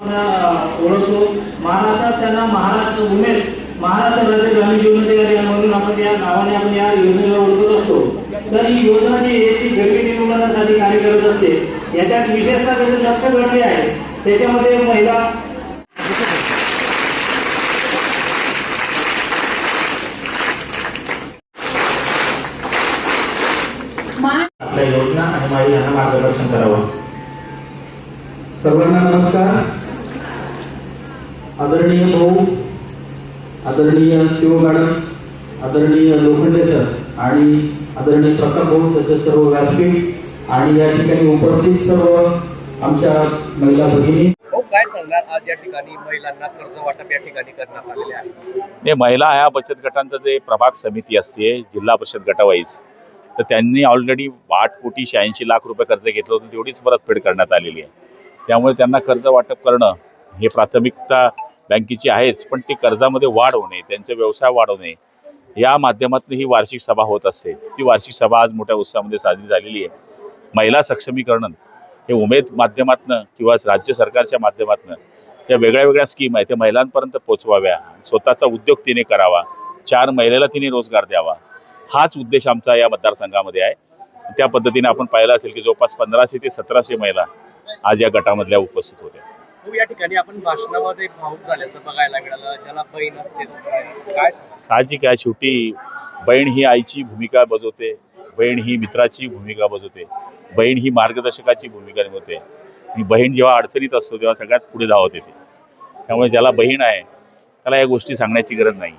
ओळखतो. महाराष्ट्रात त्यांना महाराष्ट्र उमेद महाराष्ट्र राज्य ग्रामीण जीवन म्हणून आपण या नावाने आपण या योजनेला ओळखत असतो. तर ही योजना जी आहे ती गरिबी निर्मूलनासाठी कार्य करत असते. याच्यात विशेषतः त्याचं लक्ष घडले आहे. त्याच्यामध्ये महिला आपल्या योजना आणि महिलांना मार्गदर्शन करावं. सर्वांना नमस्कार. आदरणीय भाऊ आदरणीय शिव मॅडम आदरणीय लोखंडे सर आणि आदरणीय प्रताप भाऊ तसेच सर्व व्यासपीठ आणि या ठिकाणी उपस्थित सर्व आमच्या महिला भगिनी. हो काय सांगणार आज या ठिकाणी महिलांना कर्ज वाटप या ठिकाणी करण्यात आलेले आहे? नाही महिला ह्या बचत गटांचं जे प्रभाग समिती असते जिल्हा परिषद गटावाईज तर त्यांनी ऑलरेडी आठ कोटी शहाऐंशी लाख रुपये कर्ज घेतलं होतं तेवढीच परतफेड करण्यात आलेली आहे. त्यामुळे त्यांना कर्ज वाटप करणं हे प्राथमिकता बँकेची आहेच पण ती कर्जामध्ये वाढ होणे त्यांचे व्यवसाय वाढवणे या माध्यमातून ही वार्षिक सभा होत असते. ती वार्षिक सभा आज मोठ्या उत्साहामध्ये साजरी झालेली आहे. महिला सक्षमीकरण हे उमेद माध्यमातनं किंवा राज्य सरकारच्या माध्यमातनं त्या वेगळ्या वेगळ्या स्कीम आहेत त्या महिलांपर्यंत पोहोचवाव्या स्वतःचा उद्योग तिने करावा चार महिलेला तिने रोजगार द्यावा. हाच उद्देश आमचा या मतदारसंघामध्ये आहे. त्या पद्धतीने आपण पाहिलं असेल की जवळपास पंधराशे ते सतराशे महिला आज या गटामधल्या उपस्थित होत्या. हो या ठिकाणी आपण भाषणामध्ये भाऊक झाल्याचं बघायला मिळालं ज्याला बहीण असते. काय साहजिक आहे शेवटी बहीण ही आईची भूमिका बजावते बहीण ही मित्राची भूमिका बजावते बहीण ही मार्गदर्शकाची भूमिका निभवते. आणि बहीण जेव्हा अडचणीत असतो तेव्हा सगळ्यात पुढे धावत येते. त्यामुळे ज्याला बहीण आहे त्याला या गोष्टी सांगण्याची गरज नाही.